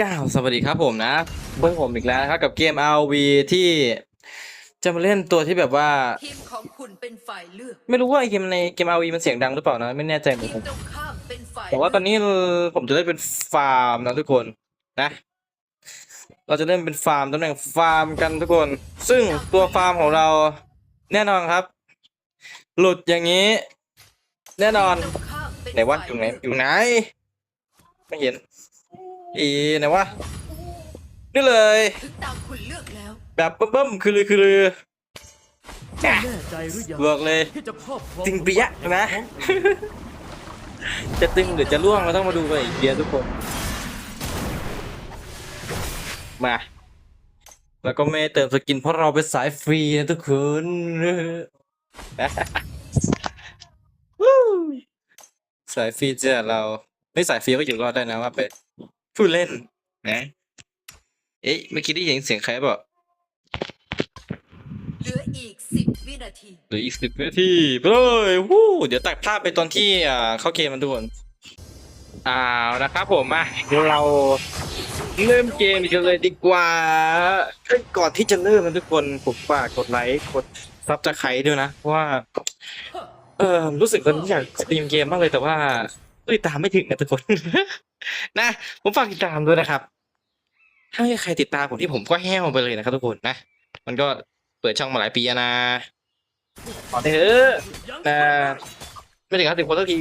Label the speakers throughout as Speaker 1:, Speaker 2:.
Speaker 1: ก้าวสวัสดีครับผมนะเพื่อนผมอีกแล้วนะครับกับเกม RV ที่จะมาเล่นตัวที่แบบว่า
Speaker 2: ทีมของคุณเป็นฝ่ายเลือก
Speaker 1: ไม่รู้ว่าไอเกมในเกม RV มันเสียงดังหรือเปล่านะ ไม่แน่ใจเหมื
Speaker 2: ที
Speaker 1: อน
Speaker 2: ม
Speaker 1: กัน
Speaker 2: ตรงข้ามเป็นฝ่าย
Speaker 1: แต่ว่าตอนนี้ผมจะเล่นเป็นฟาร์มนะทุกคนนะ เราจะเล่นเป็นฟาร์มตำแหน่งฟาร์มกันทุกคน ซึ่งตัวฟาร์มของเราแน่นอนครับ หลุดอย่างนี้ แน่นอน
Speaker 2: ทีมตรงข้ามเป็น
Speaker 1: ไหนวะ
Speaker 2: ฝ่า
Speaker 1: อยู่ไหน
Speaker 2: เลืก
Speaker 1: อยู่ไหน ไม่เห็น อีไหนวะนี่เลย
Speaker 2: ถึงตามคุณเลือกแล้ว
Speaker 1: แบบเบิ่มๆคือลือคือลือ
Speaker 3: แน่ใจหรือยัง
Speaker 1: บอกเลย
Speaker 3: ที่จะครอบครอง
Speaker 1: จริงเปียะนะ จะตึงหรือจะล่วงเราต้องมาดูกันอีกเดียวทุกคน มา แล้วก็ไม่เติมสกินเพราะเราเป็นสายฟรีนะทุกคนวู้สายฟรีจ้ะเราไม่สายฟรีก็อยู่รอดได้นะว่าเป็น ผู้เล่นนะเอ๊ะเมื่อกี้ได้ยินเสียงใครบอก
Speaker 2: เหลืออีกสิบวินาที
Speaker 1: เหลืออีกสิบนาทีไปเลยวู้เดี๋ยวตัดภาพไปตอนที่อ่าเข้าเกมมันทุกคนอ้าวนะครับผมมาเดี๋ยวเราเริ่มเกมกันเลยดีกว่าเอ้ยก่อนที่จะเริ่มนะทุกคนผมฝากกดไลค์กดซับจะไครด้วยนะเพราะว่าเออรู้สึกตอนนี้อยากสตรีมเกมมากเลยแต่ว่าติดตามไม่ถึงนะทุกคน นะ ผมฝากติดตามด้วยนะครับ ถ้ามีใครติดตามผมที่ผมก็แห้วไปเลยนะครับทุกคนนะ มันก็เปิดช่องมาหลายปีแล้วนะขอเถอะนะไม่ถึงห้าสิบคนสักที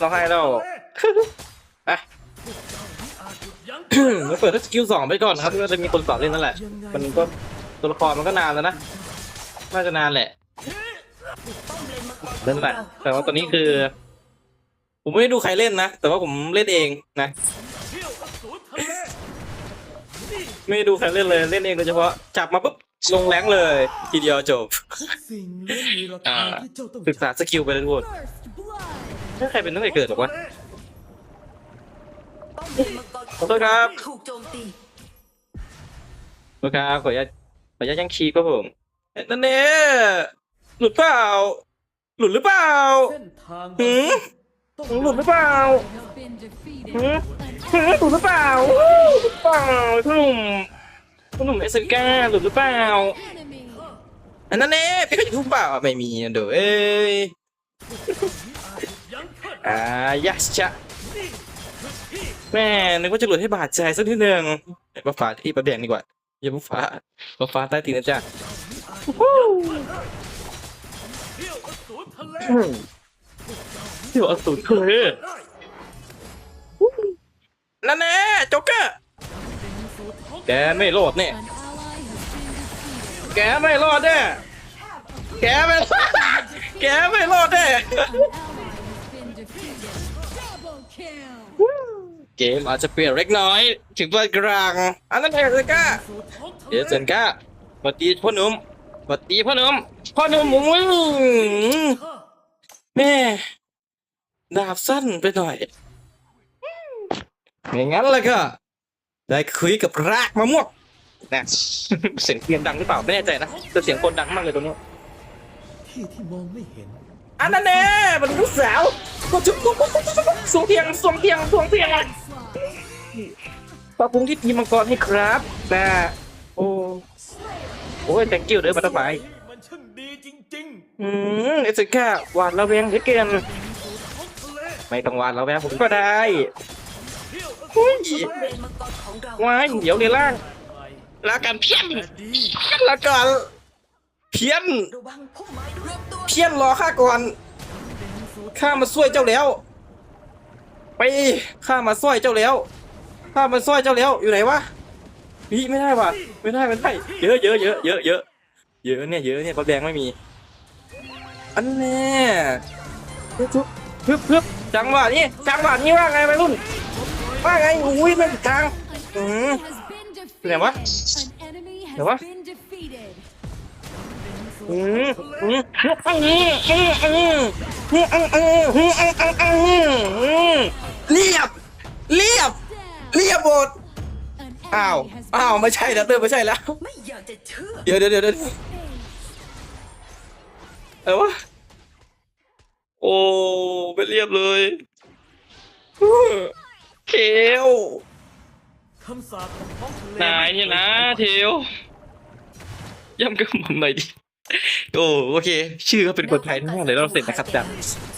Speaker 1: ร้องไห้แล้วอะแล้วเปิดสกิลสองไปก่อนนะครับก็จะมีคนสอนเล่นนั่นแหละ มันก็ตัวละครมันก็นานแล้วนะ น่าจะนานแหละเล่นแหละแต่ว่าตอนนี้คือ ผมไม่ได้ดูใครเล่นนะ แต่ว่าผมเล่นเองนะไม่ได้ดูใครเล่นเลยเล่นเองโดยเฉพาะจับมาปุ๊บลงแรงเลย ทีเดียวจบ
Speaker 3: สิ่งเล่นมีราคาที่เจ้าต้อง
Speaker 1: ศึกษาสกิลไปเลยทุกคนไม่ใครเป็นตั้งแต่เกิดหรอกวะ
Speaker 2: ป้อมเลนมังกร
Speaker 1: ขอโทษครับ
Speaker 2: ถูกโจมตี
Speaker 1: โอเคครับขออนุญาตขออนุญาตยังคีย์ครับผมเอ๊ะนั่นเน่หลุดเปล่า หลุดหรือเปล่า
Speaker 3: เส้นทาง
Speaker 1: หืม
Speaker 3: ต้อง
Speaker 1: หลุดหรือเปล่าหืมหืมหลุดหรือเปล่าหลุดหรือเปล่าคุณหนุ่มคุณหนุ่มเอสก้าหลุดหรือเปล่า อันนั้นเน่พี่ก็จะทุบเปล่าไม่มีนะเด้อเอ้ยอ่ายัชชะแม่นึกว่าจะหลุดให้บาดใจสักทีหนึ่งป้าฟ้าที่ป้าแดงดีกว่าอย่าป้าฟ้าป้าฟ้าใต้ตีนนะจ๊ะ
Speaker 3: ยวอสูรทะเล
Speaker 1: ที่ว่าสูนเคยนั่นแน่โจ๊กเกอร์แกไม่รอดเนี่ยแกไม่รอดแน่แกไม่รอดแกไม่รอดแน่เกมอาจจะเปลี่ยนเล็กน้อย ถึงเปิดกลางอันนั้นเองเลยก้า
Speaker 3: สู่ท้องทะเล
Speaker 1: เดี๋ยวเซนก้าสวัสดีพ่อหนุ่มสวัสดีพ่อหนุ่มพ่อหนุ่มอุ้ย
Speaker 3: ข้า
Speaker 1: แม่ ดาบสั้นไปหน่อยอย่างนั้นแล้วก็ ได้คุยกับรากมะม่วงนะเสียงเพียงดังหรือเปล่าไม่แน่ใจนะแต่เสียงคนดังมากเลยตรงนี้
Speaker 3: ที่ที่มองไม่เห็น
Speaker 1: อันนั้นแน่มันลูกสาวก็จุ๊บจุ๊บจุ๊บจุ๊บจุ๊บสวงเพียงสวงเพียงสวงเพียงปลาพุงที่ตีมังกรให้ครับนะโอ้โอ้ย thank you เด้อบัตเตอร์ไฟ
Speaker 3: มันช่างดีจริง
Speaker 1: อืมเอสก้าหวานระแวงเหลือเกิน ไม่ต้องหวานระแวงผมก็ได้
Speaker 3: เที่ยวอสู
Speaker 1: อุ้ย
Speaker 3: รทะเล
Speaker 2: ป้อมเลนมังกรของเรา
Speaker 1: ว้ายเดี๋ยวเรียล่าง
Speaker 3: ไป
Speaker 1: ลากันเพี้ยน
Speaker 3: แต่ดี
Speaker 1: ลาก่อนเพี้ยน
Speaker 2: ระวังพุ่มไม้รวมตัว
Speaker 1: เพี้ยนรอข้าก่อนข้ามาช่วยเจ้าแล้ว ไปข้ามาช่วยเจ้าแล้วข้ามาช่วยเจ้าแล้วอยู่ไหนวะนี่ไม่ได้ว่ะไม่ได้ไม่ได้เยอะเยอะเยอะเยอะเยอะเยอะเนี่ยเยอะเนี่ยปลาแดงไม่มีอันแน่พึบพึบพึบ จังหวะนี้จังหวะนี้ว่าไงวัยรุ่น ว่าไงอุ้ยไม่ผิดทางอืมไหนวะไหนวะอืมอืมอืมอืมอืมอืมอืมอืมอืมอืมอืมอืมเรียบเรียบเรียบหมดอ้าวอ้าวไม่ใช่แล้วเดินไม่ใช่แล้ว
Speaker 2: เชื่อ
Speaker 1: เดี๋ยวเดี๋ยวเดี๋ยวเดี๋ยวอะไรวะ โอ้ไม่เรียบเลยเคล
Speaker 3: ข้คำสาปของท้องทะเล
Speaker 1: นายเนี่ยนะเทวย่ำกระหม่อมหน่อยดิโอ้โอเค ชื่อเขาเป็นคนไทยทั้งนั้นเลยเราเสร็จนะครับจับ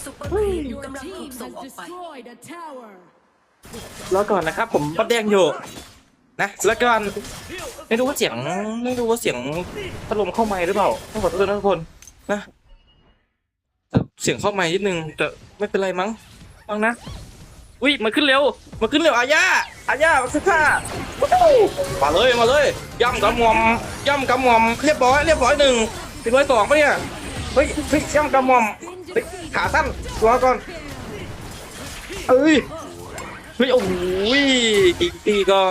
Speaker 2: ซุปเปอร์ครีม
Speaker 4: Your
Speaker 2: กำลังถู
Speaker 4: team
Speaker 2: กส่ง
Speaker 4: has
Speaker 2: ออกไป
Speaker 4: destroyed a tower.
Speaker 1: แล้วก่อนนะครับ ผมบัดแดงอยู่นะแล้วก่อนไม่รู้ว่าเสียงไม่รู้ว่าเสียงพัดลมเข้าไมค์หรือเปล่าต้องขอโทษนะทุกคนนะแต่ เสียงเข้าไมค์นิดนึงแต่ไม่เป็นไรมั้งฟังนะอุ้ยมาขึ้นเร็วมาขึ้นเร็วอาญาอาญามาขึ้นข้ามาเลยมาเลยย่ำกำมอมย่ำกำมอมเรียบร้อยเรียบร้อยหนึ่งเป็นร้อยสองปะเนี่ยเฮ้ยเฮ้ยย่ำกำมอมเฮ้ยขาสั้นรอก่อนเอ้ยเฮ้ยโอ้โหกิกซี่ก็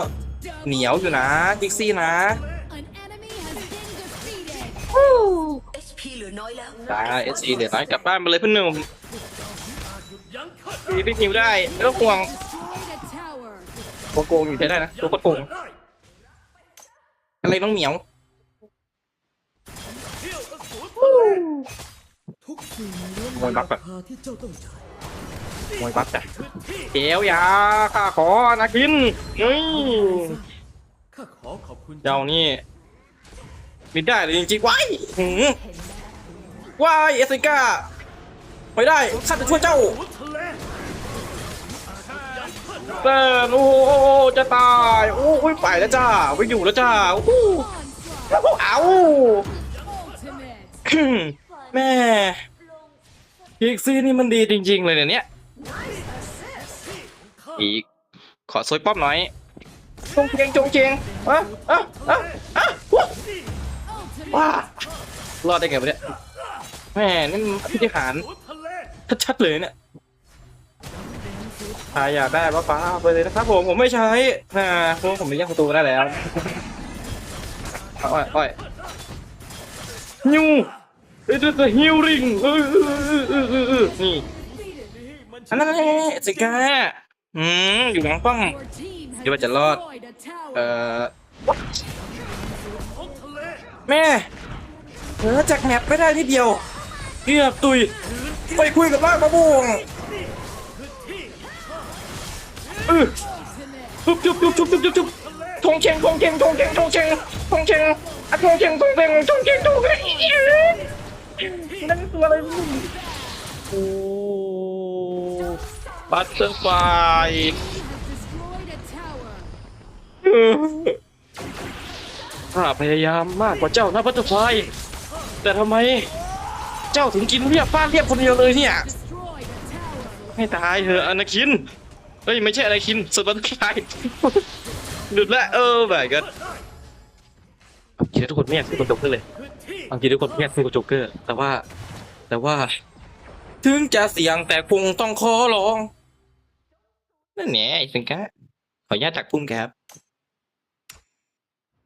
Speaker 1: เหนียวอยู่นะกิกซี่นะ
Speaker 2: อน้อยแล้ว
Speaker 1: ได้เอซีเดี๋ยวน้อยกลับบ้านมาเลยเพื่อนหนุ่ม
Speaker 3: ยังขัด
Speaker 1: พี่พี่นิวได้ไม่ต้องห่วง
Speaker 4: Destroyed a tower.
Speaker 1: โกโกงอยู่ใช้ได้นะตัวโคตรโกง
Speaker 3: ได้
Speaker 1: อะไรน้องเหมียว
Speaker 3: เที่ยวอสูรทะเลทุกสิ่งล้วน
Speaker 1: มวยบักอะ
Speaker 3: ราคาที่เจ้าต้องจ่าย
Speaker 1: มวยบัฟจ้ะ
Speaker 3: คือที่
Speaker 1: เดี๋ยวยาข้าขอนากินนี่
Speaker 3: ข้าขอขอบคุณ
Speaker 1: เจ้านี่มิได้เลยจริงๆว้ายหืม ว้ายเอสก้าไม่ได้ข้าจะช่วยเจ้า
Speaker 3: อสูรทะเต้
Speaker 1: นโอ้โหจะตายโอ้ยไปแล้วจ้าไปอยู่แล้วจ้าโอ้โหเอาแม่พิกซี่นี่มันดีจริง ๆ เลยเนี่ยอีกขอซวยป้อมหน่อยจงเจงจงเจงอะอะอะอะว้า
Speaker 4: Ultimate.
Speaker 1: ว้ารอดได้ไงวะเนี่ย ม่นี่นพิธีหาร
Speaker 3: อสูรทะเล
Speaker 1: ชัดๆเลยเนี่ยใครอยากได้ป้าป้าเอาไปเลยนะครับผมผมไม่ใช้นะเพราะว่าผมไปแย่งประตูได้แล้วอ้อยอ้อยฮิวเอ้ยจะฮิวริงเออเออเออเออเออนี่
Speaker 3: นี่
Speaker 1: อันนั้นไงสิกาอืมอยู่หลังป้อม
Speaker 4: Your team has
Speaker 1: คิดว่าจะรอด เอ่อแม่เออจากแมปไม่ได้ทีเดียว เกือบตุยไปคุยกับล่างมะม่วง
Speaker 3: คือที่
Speaker 1: เออ
Speaker 4: Ultimate.
Speaker 1: จุบจุบจุบจุบจุบจุบจุบทงเชงทงเชงทงเชงทงเชงทงเชงอะทงเชงทงเชงทงเชงทงเชงนั่นตัวอะไรมึงโอ้บัตเตอร์ไฟ
Speaker 4: Has destroyed a tower.
Speaker 1: ข้าพยายามมากกว่าเจ้านะบัตเตอร์ไฟแต่ทำไมเจ้าถึงกินเรียบฟาดเรียบคนเดียวเลยเนี่ยให้ตายเถอะอนาคินเฮ้ยไม่ใช่อนาคินสุดบันทายหลุดละเออแบบก็เอาจริงทุกคนไม่อยากซื้อคนจ๊กเกอร์เลย
Speaker 3: อที่
Speaker 1: เอาจริงทุกคนไม่อยากซื้อคนจ๊กเกอร์ แต่ว่า แต่ว่า ถึงจะเสี่ยงแต่คงต้องขอลองนั่นแหละไอ้สิงกะขออนุญาตตักพุ่มครับ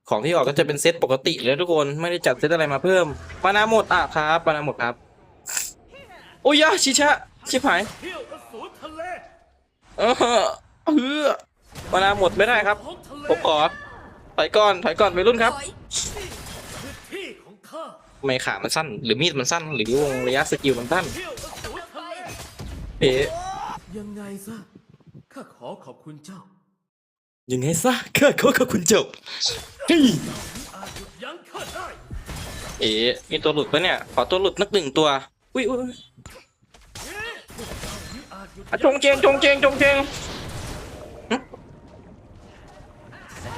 Speaker 1: ของที่ออกก็จะเป็นเซตปกติเลยทุกคนไม่ได้จัดเซตอะไรมาเพิ่มปานาหมดอะครับปานาหมดครับ โอ้ยยะชิชะชิบหาย
Speaker 3: เที่ยวอสูรทะเล
Speaker 1: เออเออมานาหมดไม่ได้ครับ
Speaker 3: ท้องทะเล
Speaker 1: ผมขอถอยก่อนถอยก่อนไปรุ่นครับ
Speaker 2: ถอย
Speaker 3: คือที่ของข้า
Speaker 1: ไม่ขามันสั้น หรือมีดมันสั้น หรือวงระยะสกิลมันสั้น
Speaker 3: เที่ยวอสูรทะเล
Speaker 1: เอ๊ะ
Speaker 3: ยังไงซะข้าขอขอบคุณเจ้า
Speaker 1: ยังไงซะข้าขอขอบคุณเจ้าเฮ้ย
Speaker 3: อาจหยุดยั้งข้าได้
Speaker 1: เอ๊ะมีตัวหลุดปะเนี่ย ขอตัวหลุดนักหนึ่งตัว อุ้ยอุ้ย อ
Speaker 3: จหยุด
Speaker 1: อะจงเจงจงเจงจงเจง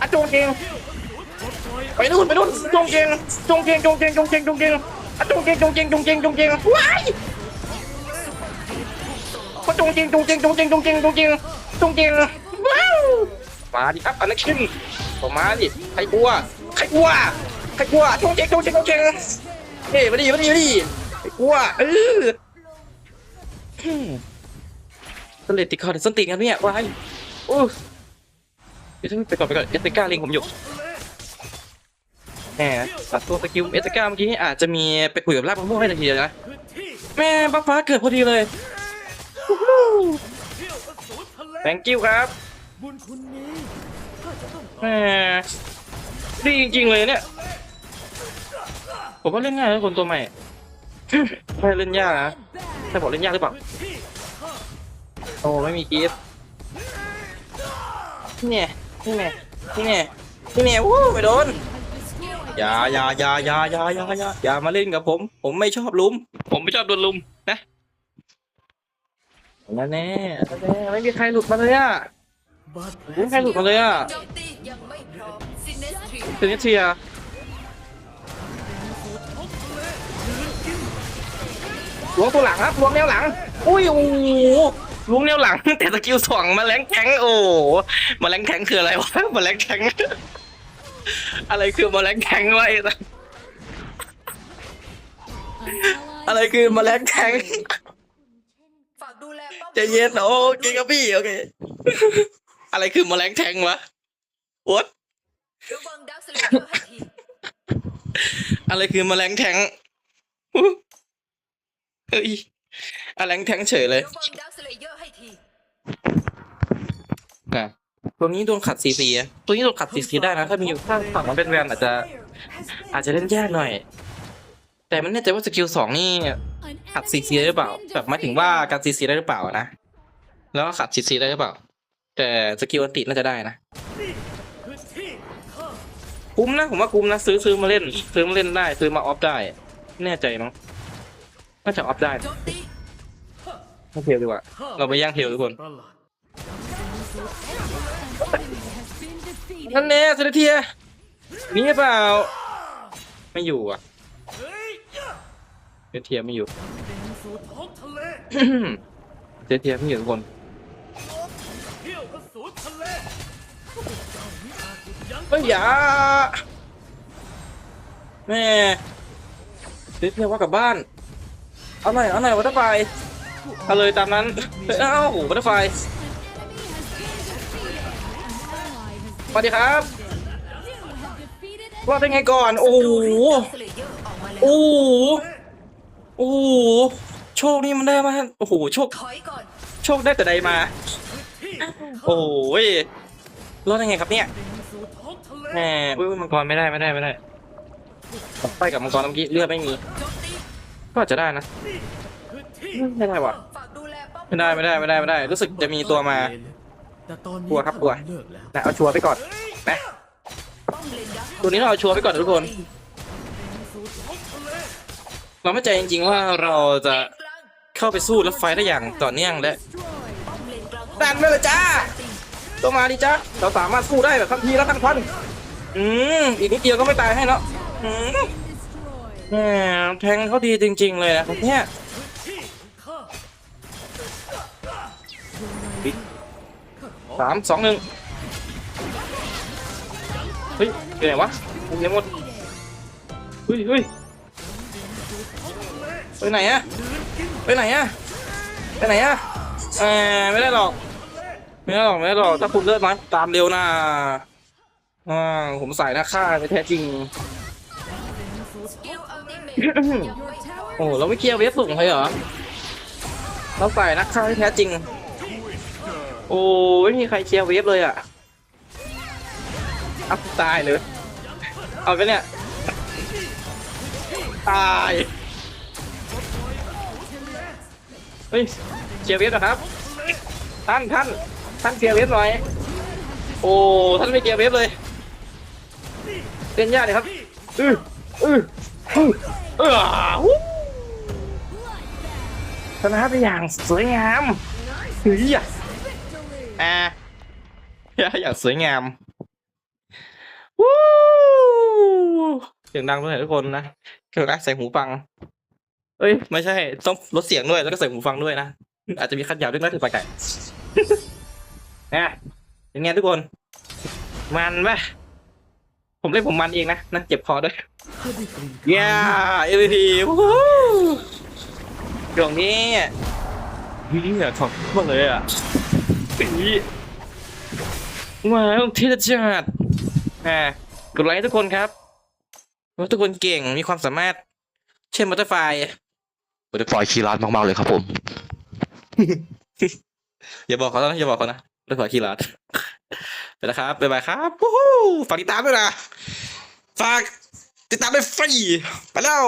Speaker 1: อะจงเจงไปนู่นไปนู่นจงเจงจงเจงจงเจงจงเจงจงเจงอะจงเจงจงเจงจงเจงจงเจงว้ายก็จงเจงจงเจงจงเจงจงเจงจงเจงจงเจงว้าวมาดิครับอนาคินผมมาดิใครกลัวใครกลัวใครกลัวจงเจงจงเจงจงเจงเฮ้ยมาดิมาดิมาดิใครกลัวเออ สเลตติคอร์ดส้นตีนกันเนี่ยวายโอ้เดี๋ยวไปก่อนไปก่อนเอสเก้าลิงผมอยู่แหมตัดตัวสกิลเอสเก้าเมื่อกี้อาจจะมีไปคุยกับลาบมะม่วงให้ทันทีเลยนะแม่บักฟ้าเกิดพอดีเลยแ thank you ครับแหมดีจริงๆเลยเนี่ย ผมว่าเล่นง่ายนะคนตัวใหม่ไม่เล่นยากนะแต่บอกเล่นยากหรือเปล่า
Speaker 3: อที่ของข้า
Speaker 1: โอ้ไม่มีกีฟเนี่ยนี่ไงนี่ไงนี่ไงวู้ไม่โดน
Speaker 4: destroyed
Speaker 1: อย่าอย่าอย่าอย่าอย่าอย่าอย่าอย่ามาเล่นกับผม ผมไม่ชอบลุม ผมไม่ชอบโดนลุมนะนั่นแน่นั่นแน่ไม่มีใครหลุดมาเลยอะ
Speaker 3: บาดแผล
Speaker 1: ไม่มีใครหลุดมาเลยอะ
Speaker 2: โจมตียังไม่พร้อมซินเนสทรี
Speaker 1: เซนเทียล้วงตัวหลังครับล้วงแนวหลัง อุ้ยโอ้โห ล้วงแนวหลัง แต่สกิลสองมาแรงแข็งโอ้มาแรงแข็งคืออะไรวะมาแรงแข็งอะไรคือมาแรงแข็งวะไอ้อะไรคือมาแรงแข็ง
Speaker 2: ฝากดูแลป้อม
Speaker 1: ใจเย็นโอเคครับพี่โอเคอะไรคือแมลงแทงวะวด
Speaker 2: ระวัดอท
Speaker 1: อะไรคือมาแมลงแทงเฮ้ย อะไรแทงเฉยเลย
Speaker 2: ระวังดักสเลเยอร์ให้ที
Speaker 1: อะตัวนี้โดนขัดซีซีอะตัวนี้โดนขัดซีซีได้นะ ถ้ามีอยู่ข้างฝั่งมันเป็นแวนอาจจะ อาจจะเล่นยากหน่อย แต่มันแน่ใจว่าสกิลสองนี่
Speaker 4: an
Speaker 1: ขัดซี
Speaker 4: enemy
Speaker 1: ซีได้
Speaker 4: has
Speaker 1: หรือเปล่า
Speaker 4: been
Speaker 1: แบบหมายถึงว่า
Speaker 4: defeated.
Speaker 1: การซีซีได้หรือเปล่านะ แล้วก็ขัดซีซีได้หรือเปล่า แต่สกิลอันติน่าจะได้นะ
Speaker 3: พื้นที่ข้า
Speaker 1: คุ้มนะผมว่าคุ้มนะซื้อซื้อมาเล่น ซื้อมาเล่นได้ ซื้อมาออฟได้ แน่ใจมั้งน่าจะออฟได้
Speaker 2: โจมตี
Speaker 1: ไม่เทลดีกว่า เราไปย่างเทลทุกคน
Speaker 3: ประหลาด
Speaker 4: Enemy has been defeated.
Speaker 1: นั่นแน่เซเลเทียมีหรือเปล่า ไม่อยู่อะ
Speaker 3: เฮ้ย
Speaker 1: เซเลเทียไม่อยู่
Speaker 3: เป็นสู่ท้องทะเล
Speaker 1: เซเลเทียไม่อยู่ทุกคน
Speaker 3: เที่ยวกระสูนทะเลเจ้ามิอาจหยุดยั้ง
Speaker 1: เฮ้ยอย่าแม่เซเลเทียว่ากลับบ้าน เอาหน่อยเอาหน่อยวัตไฟ เอาเลยตามนั้นเฮ้ยเอ้าวัตไฟ
Speaker 4: An enemy has been defeated. An ally has been
Speaker 1: สวัสดีครับ
Speaker 4: You have defeated an
Speaker 1: รอดได้ไงก่อน โอ้โห
Speaker 2: ดักสเลเยอร์ออกมาแล้ว
Speaker 1: โอ้โห โอ้โห โชคนี่มันได้มา โอ้โห โชค
Speaker 2: ถอยก่อน
Speaker 1: โชคได้แต่ใดมา
Speaker 3: ที่
Speaker 1: โอ้ยรอดได้ไงครับเนี่ย
Speaker 3: เป็นสู่ท้องทะเล
Speaker 1: แหมอุ้ยมังกรไม่ได้ไม่ได้ไม่ได้ไปกับมังกรเมื่อกี้เลือดไม่มี
Speaker 2: โจมตี
Speaker 1: ก็อาจจะได้นะ
Speaker 3: พื้นที่
Speaker 1: ไม่ได้วะ
Speaker 2: ฝากดูแลป้อม
Speaker 1: ไม่ได้ไม่ได้ไม่ได้ไม่ได้ รู้สึกจะมีตัวมา กลัวครับกลัว
Speaker 3: แล้ว
Speaker 1: นะเอาชัวร์ไปก่อนนะ
Speaker 2: ป้อมเลนดัก
Speaker 1: ตัวนี้เราเอาชัวร์ไปก่อนทุกคน
Speaker 3: เรา
Speaker 1: ไม่ใจจริง ๆ ว่าเราจะ
Speaker 2: เข้า
Speaker 1: ไปสู้และไฟได้อย่างต่อเนื่องและ
Speaker 4: destroyed.
Speaker 2: ป้อมเลนกลางของ
Speaker 1: ดันไปเลยจ้าตัวมาดิจ้าเราสามารถสู้ได้แบบทันทีและทั้งพันอืมอีกนิดเดียวก็ไม่ตายให้แล้วแหมแทงเขาดีจริง ๆ เลยนะครับเนี่ย สามสองหนึ่งเฮ้ยไปไหนวะไปไหนหมดเฮ้ยเฮ้ยไปไหนอะไปไหนอะไปไหนอะเออไม่ได้หรอก ไม่ได้หรอกไม่ได้หรอกถ้าคุณเลือดน้อยตามเร็วนะอ่าผมใส่หน้าค่าไปแท้จริงโอ้เราไม่เคลียร์เวฟสูงเลยเหรอเราใส่นักฆ่าที่แท้จริง โอ้ไม่มีใครเคลียร์เวฟเลยอะอัพตายเลย เอาไปเนี่ย ตาย เฮ้ยเคลียร์เวฟนะครับ ท่านท่านท่านเคลียร์เวฟหน่อย โอ้ ท่านไม่เคลียร์เวฟเลยเล่นยากเลยครับอืออืออือเออวู้ชนะไปอย่างสวยงามเฮ้ยอะ อ่าอย่างสวยงามวู้เสียงดังด้วยทุกคนนะเกิดนะใส่หูฟัง เอ้ย ไม่ใช่ ต้องลดเสียงด้วยแล้วก็ใส่หูฟังด้วยนะ อาจจะมีคัดยาวด้วยนะถึงปลายไก่นะยังไงทุกคน มันปะผมเล่นผมมันเองนะนั่นเจ็บคอด้วย
Speaker 3: ข้าได้กลิ่น
Speaker 1: เย้ MVP วู้ฮู้ตรงนี้นี่เนี่ยของมากเลยอะ ปีว้าวเทศจัดอ่ากดไลค์ทุกคนครับว่าทุกคนเก่งมีความสามารถ เช่นบัตเตอร์ไฟ
Speaker 5: บัตเตอร์ฟลายคีร้านมากๆเลยครับผม
Speaker 1: อย่าบอกเขานะอย่าบอกเขานะบัตเตอร์ไฟคีราดไปแล้วครับบ๊ายบายครับวู้ฮู้ฝากติดตามด้วยนะฝากติดตามด้วยฟรีไปแล้ว